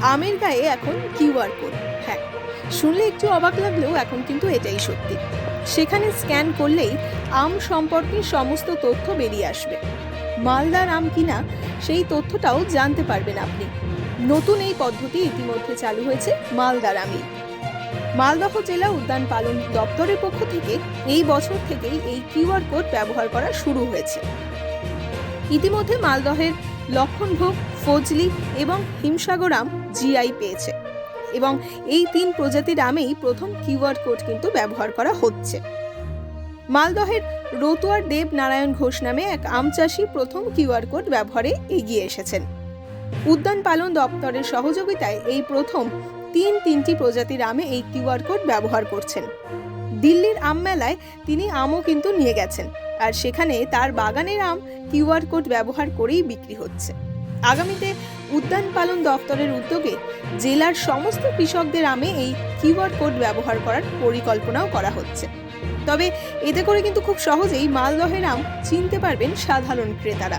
আমের গায়ে এখন কিউআর কোড। হ্যাঁ শুনলে একটু অবাক লাগলেও এখন কিন্তু এটাই সত্যি। সেখানে স্ক্যান করলেই আম সম্পর্কে সমস্ত তথ্য বেরিয়ে আসবে। মালদার আম কিনা, সেই তথ্যটাও জানতে পারবেন আপনি। নতুন এই পদ্ধতি ইতিমধ্যে চালু হয়েছে মালদার আমে। মালদহ জেলা উদ্যান পালন দপ্তরের পক্ষ থেকে এই বছর থেকেই এই কিউআর কোড ব্যবহার করা শুরু হয়েছে। ইতিমধ্যে মালদহের লক্ষণভোগ ফজলি এবং হিমসাগর আম জিআই পেয়েছে। এবং এই তিন প্রজাতির আমেই প্রথম কিউআর কোড কিন্তু ব্যবহার করা হচ্ছে। মালদহের রতুয়ার দেব নারায়ণ ঘোষ নামে এক আম চাষি প্রথম কিউআর কোড ব্যবহারে এগিয়ে এসেছেন। উদ্যান পালন দপ্তরের সহযোগিতায় এই প্রথম তিন তিনটি প্রজাতির আমে এই কিউআর কোড ব্যবহার করছেন। দিল্লির আম মেলায় তিনি আমও কিন্তু নিয়ে গেছেন। আর সেখানে তার বাগানের আম কিউআর কোড ব্যবহার করেই বিক্রি হচ্ছে। আগামীতে উদ্যান পালন দপ্তরের উদ্যোগে জেলার সমস্ত কৃষকদের আমে এই কিউআর কোড ব্যবহার করার পরিকল্পনাও করা হচ্ছে। তবে এতে করে কিন্তু খুব সহজেই মালদহের আম চিনতে পারবেন সাধারণ ক্রেতারা।